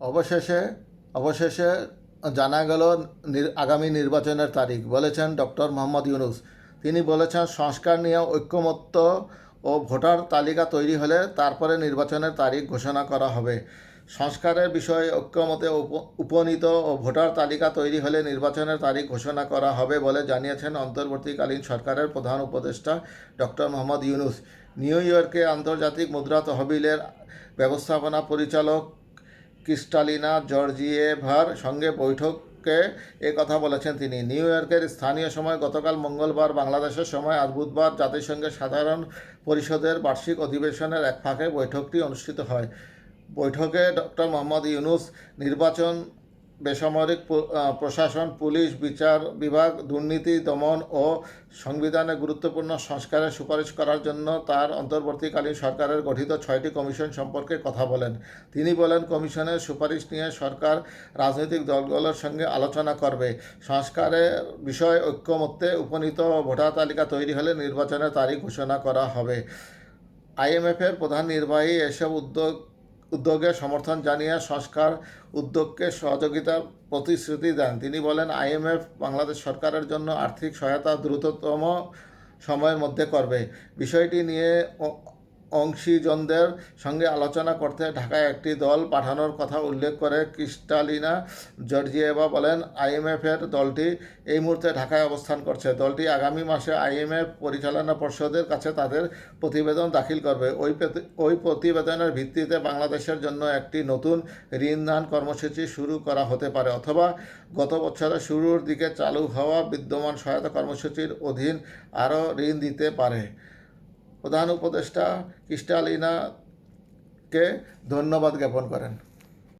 অবশেষে অবশেষে জানা গেল আগামী নির্বাচনের তারিখ, বলেছেন ডক্টর মোহাম্মদ ইউনুস। তিনি বলেছেন, সংস্কার নিয়ে ঐক্যমত্য ও ভোটার তালিকা তৈরি হলে তারপরে নির্বাচনের তারিখ ঘোষণা করা হবে। সংস্কারের বিষয়ে ঐক্যমতে উপ- উপনীত ও ভোটার তালিকা তৈরি হলে নির্বাচনের তারিখ ঘোষণা করা হবে বলে জানিয়েছেন অন্তর্বর্তীকালীন সরকারের প্রধান উপদেষ্টা ডক্টর মোহাম্মদ ইউনুস। নিউ ইয়র্কে আন্তর্জাতিক মুদ্রা তহবিলের ব্যবস্থাপনা পরিচালক ক্রিস্টালিনা জর্জিয়েভার সঙ্গে বৈঠকে এ কথা বলেছেন তিনি। নিউ ইয়র্কের স্থানীয় সময় গতকাল মঙ্গলবার বাংলাদেশের সময় আজ বুধবার জাতিসংঘের সাধারণ পরিষদের বার্ষিক অধিবেশনের এক ফাঁকে বৈঠকটি অনুষ্ঠিত হয়। বৈঠকে ডক্টর মোহাম্মদ ইউনুস নির্বাচন বেসামরিক প্রশাসন, পুলিশ, বিচার বিভাগ, দুর্নীতি, দমন ও সংবিধানে গুরুত্বপূর্ণ সংস্কারের সুপারিশ করার জন্য তার অন্তর্বর্তীকালীন সরকারের গঠিত ছয়টি কমিশন সম্পর্কে কথা বলেন। তিনি বলেন, কমিশনের সুপারিশ নিয়ে সরকার রাজনৈতিক দলগুলোর সঙ্গে আলোচনা করবে। সংস্কারের বিষয়ে ঐক্যমত্যে উপনীত ভোটার তালিকা তৈরি হলে নির্বাচনের তারিখ ঘোষণা করা হবে। আইএমএফের প্রধান নির্বাহী এসব উদ্যোগ উদ্যোগে সমর্থন জানিয়ে সংস্কার উদ্যোগকে সহযোগিতার প্রতিশ্রুতি দেন। তিনি বলেন আইএমএফ বাংলাদেশ সরকারের জন্য আর্থিক সহায়তা দ্রুততম সময়ের মধ্যে করবে। বিষয়টি নিয়ে অংশীজনদের সঙ্গে আলোচনা করতে ঢাকায় একটি দল পাঠানোর কথা উল্লেখ করে ক্রিস্টালিনা জর্জিয়েভা বলেন আইএমএফের দলটি এই মুহূর্তে ঢাকায় অবস্থান করছে। দলটি আগামী মাসে আইএমএফ পরিচালনা পর্ষদের কাছে তাদের প্রতিবেদন দাখিল করবে। ওই ওই প্রতিবেদনের ভিত্তিতে বাংলাদেশের জন্য একটি নতুন ঋণ দান কর্মসূচি শুরু করা হতে পারে অথবা গত বছরের শুরুর দিকে চালু হওয়া বিদ্যমান সহায়তা কর্মসূচির অধীন আরও ঋণ দিতে পারে। প্রধান উপদেষ্টা ক্রিস্টালিনাকে ধন্যবাদ জ্ঞাপন করেন।